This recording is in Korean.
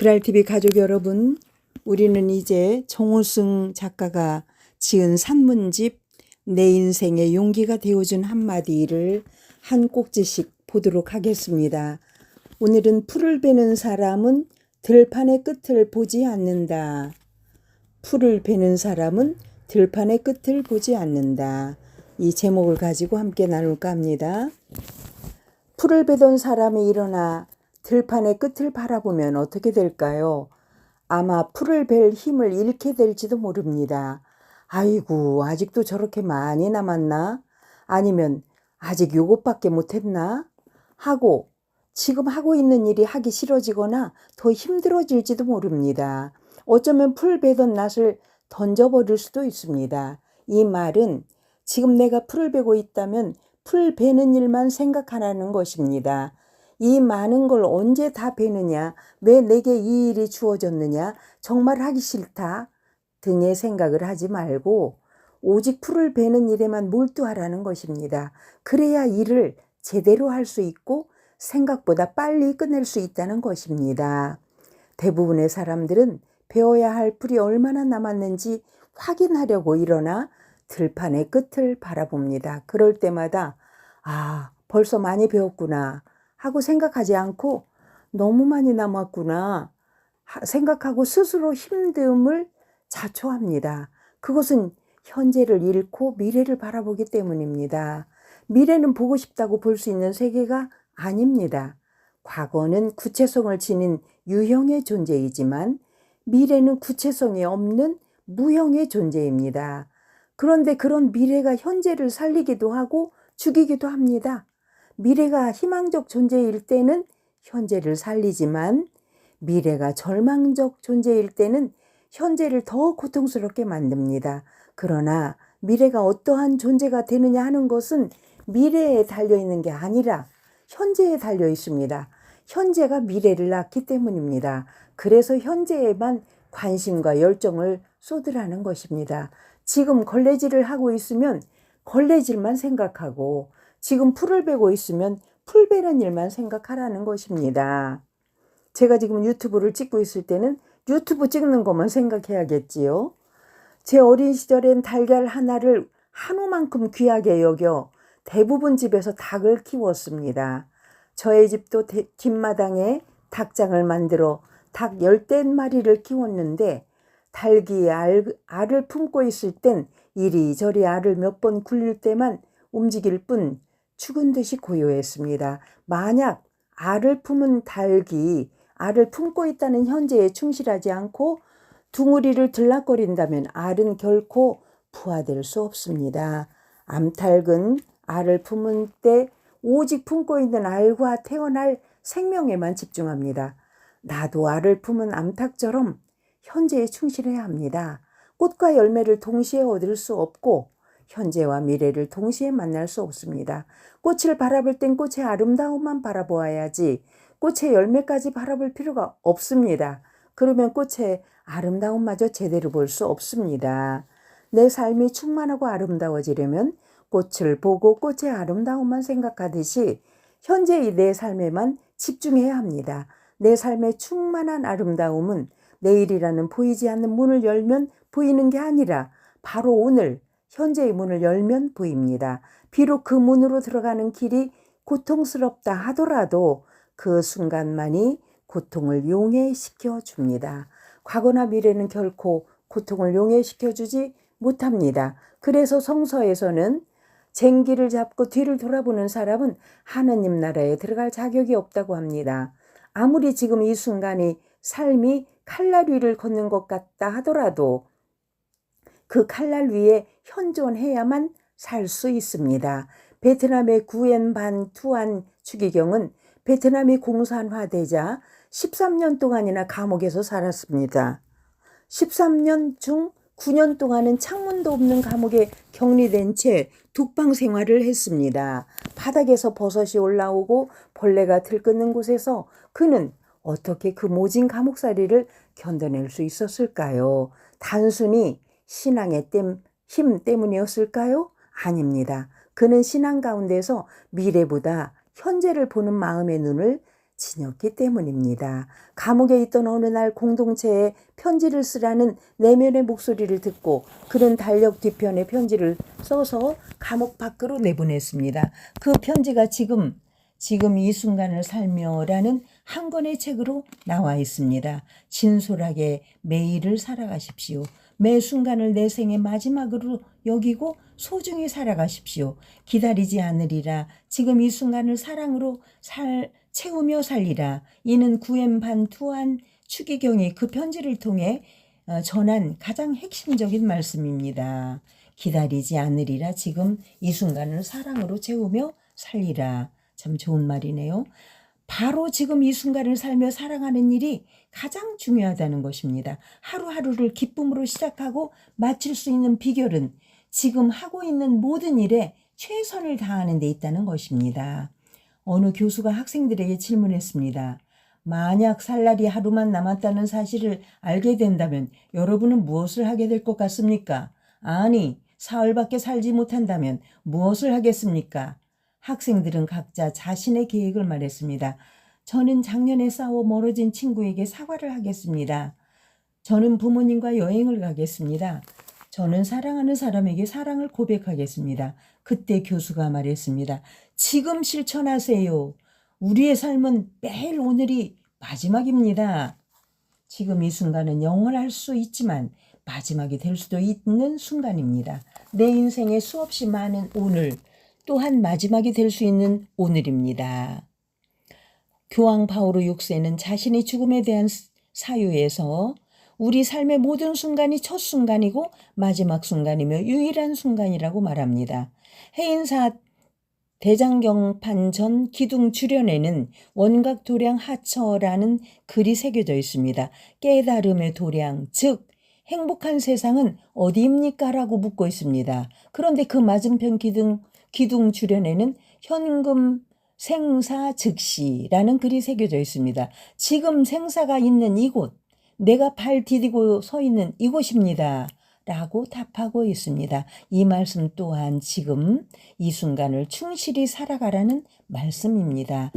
그랄TV 가족 여러분, 우리는 이제 정우승 작가가 지은 산문집 내 인생의 용기가 되어준 한마디를 한 꼭지씩 보도록 하겠습니다. 오늘은 풀을 베는 사람은 들판의 끝을 보지 않는다. 풀을 베는 사람은 들판의 끝을 보지 않는다. 이 제목을 가지고 함께 나눌까 합니다. 풀을 베던 사람이 일어나 들판의 끝을 바라보면 어떻게 될까요? 아마 풀을 벨 힘을 잃게 될지도 모릅니다. 아이고, 아직도 저렇게 많이 남았나? 아니면 아직 요것밖에 못했나? 하고 지금 하고 있는 일이 하기 싫어지거나 더 힘들어질지도 모릅니다. 어쩌면 풀 베던 낫을 던져버릴 수도 있습니다. 이 말은 지금 내가 풀을 베고 있다면 풀 베는 일만 생각하라는 것입니다. 이 많은 걸 언제 다 베느냐, 왜 내게 이 일이 주어졌느냐, 정말 하기 싫다 등의 생각을 하지 말고 오직 풀을 베는 일에만 몰두하라는 것입니다. 그래야 일을 제대로 할 수 있고 생각보다 빨리 끝낼 수 있다는 것입니다. 대부분의 사람들은 배워야 할 풀이 얼마나 남았는지 확인하려고 일어나 들판의 끝을 바라봅니다. 그럴 때마다 아, 벌써 많이 배웠구나 하고 생각하지 않고 너무 많이 남았구나 생각하고 스스로 힘듦을 자초합니다. 그것은 현재를 잃고 미래를 바라보기 때문입니다. 미래는 보고 싶다고 볼 수 있는 세계가 아닙니다. 과거는 구체성을 지닌 유형의 존재이지만 미래는 구체성이 없는 무형의 존재입니다. 그런데 그런 미래가 현재를 살리기도 하고 죽이기도 합니다. 미래가 희망적 존재일 때는 현재를 살리지만 미래가 절망적 존재일 때는 현재를 더 고통스럽게 만듭니다. 그러나 미래가 어떠한 존재가 되느냐 하는 것은 미래에 달려 있는 게 아니라 현재에 달려 있습니다. 현재가 미래를 낳기 때문입니다. 그래서 현재에만 관심과 열정을 쏟으라는 것입니다. 지금 걸레질을 하고 있으면 걸레질만 생각하고 지금 풀을 베고 있으면 풀 베는 일만 생각하라는 것입니다. 제가 지금 유튜브를 찍고 있을 때는 유튜브 찍는 것만 생각해야겠지요. 제 어린 시절엔 달걀 하나를 한우만큼 귀하게 여겨 대부분 집에서 닭을 키웠습니다. 저의 집도 뒷마당에 닭장을 만들어 닭 열댓 마리를 키웠는데 닭이 알, 알을 품고 있을 땐 이리저리 알을 몇 번 굴릴 때만 움직일 뿐 죽은 듯이 고요했습니다. 만약 알을 품은 닭이 알을 품고 있다는 현재에 충실하지 않고 둥우리를 들락거린다면 알은 결코 부화될 수 없습니다. 암탉은 알을 품은 때 오직 품고 있는 알과 태어날 생명에만 집중합니다. 나도 알을 품은 암탉처럼 현재에 충실해야 합니다. 꽃과 열매를 동시에 얻을 수 없고 현재와 미래를 동시에 만날 수 없습니다. 꽃을 바라볼 땐 꽃의 아름다움만 바라보아야지 꽃의 열매까지 바라볼 필요가 없습니다. 그러면 꽃의 아름다움마저 제대로 볼 수 없습니다. 내 삶이 충만하고 아름다워지려면 꽃을 보고 꽃의 아름다움만 생각하듯이 현재의 내 삶에만 집중해야 합니다. 내 삶의 충만한 아름다움은 내일이라는 보이지 않는 문을 열면 보이는 게 아니라 바로 오늘 현재의 문을 열면 보입니다. 비록 그 문으로 들어가는 길이 고통스럽다 하더라도 그 순간만이 고통을 용해시켜 줍니다. 과거나 미래는 결코 고통을 용해시켜 주지 못합니다. 그래서 성서에서는 쟁기를 잡고 뒤를 돌아보는 사람은 하느님 나라에 들어갈 자격이 없다고 합니다. 아무리 지금 이 순간이 삶이 칼날 위를 걷는 것 같다 하더라도 그 칼날 위에 현존해야만 살 수 있습니다. 베트남의 구엔반 투안 추기경은 베트남이 공산화되자 13년 동안이나 감옥에서 살았습니다. 13년 중 9년 동안은 창문도 없는 감옥에 격리된 채 독방 생활을 했습니다. 바닥에서 버섯이 올라오고 벌레가 들끓는 곳에서 그는 어떻게 그 모진 감옥살이를 견뎌낼 수 있었을까요? 단순히 신앙의 땜, 힘 때문이었을까요? 아닙니다. 그는 신앙 가운데서 미래보다 현재를 보는 마음의 눈을 지녔기 때문입니다. 감옥에 있던 어느 날 공동체에 편지를 쓰라는 내면의 목소리를 듣고 그는 달력 뒤편에 편지를 써서 감옥 밖으로 내보냈습니다. 그 편지가 지금 지금 이 순간을 살며라는 한 권의 책으로 나와 있습니다. 진솔하게 매일을 살아가십시오. 매 순간을 내 생의 마지막으로 여기고 소중히 살아가십시오. 기다리지 않으리라. 지금 이 순간을 사랑으로 살 채우며 살리라. 이는 구엠반 투한 추기경이 그 편지를 통해 어, 전한 가장 핵심적인 말씀입니다. 기다리지 않으리라. 지금 이 순간을 사랑으로 채우며 살리라. 참 좋은 말이네요. 바로 지금 이 순간을 살며 살아가는 일이 가장 중요하다는 것입니다. 하루하루를 기쁨으로 시작하고 마칠 수 있는 비결은 지금 하고 있는 모든 일에 최선을 다하는 데 있다는 것입니다. 어느 교수가 학생들에게 질문했습니다. 만약 살 날이 하루만 남았다는 사실을 알게 된다면 여러분은 무엇을 하게 될 것 같습니까? 아니, 사흘밖에 살지 못한다면 무엇을 하겠습니까? 학생들은 각자 자신의 계획을 말했습니다. 저는 작년에 싸워 멀어진 친구에게 사과를 하겠습니다. 저는 부모님과 여행을 가겠습니다. 저는 사랑하는 사람에게 사랑을 고백하겠습니다. 그때 교수가 말했습니다. 지금 실천하세요. 우리의 삶은 매일 오늘이 마지막입니다. 지금 이 순간은 영원할 수 있지만 마지막이 될 수도 있는 순간입니다. 내 인생에 수없이 많은 오늘, 또한 마지막이 될 수 있는 오늘입니다. 교황 바오로 6세는 자신의 죽음에 대한 사유에서 우리 삶의 모든 순간이 첫 순간이고 마지막 순간이며 유일한 순간이라고 말합니다. 해인사 대장경판 전 기둥 주련에는 원각 도량 하처라는 글이 새겨져 있습니다. 깨달음의 도량, 즉 행복한 세상은 어디입니까? 라고 묻고 있습니다. 그런데 그 맞은편 기둥, 기둥 주련에는 현금 생사 즉시라는 글이 새겨져 있습니다. 지금 생사가 있는 이곳, 내가 발 디디고 서 있는 이곳입니다. 라고 답하고 있습니다. 이 말씀 또한 지금 이 순간을 충실히 살아가라는 말씀입니다.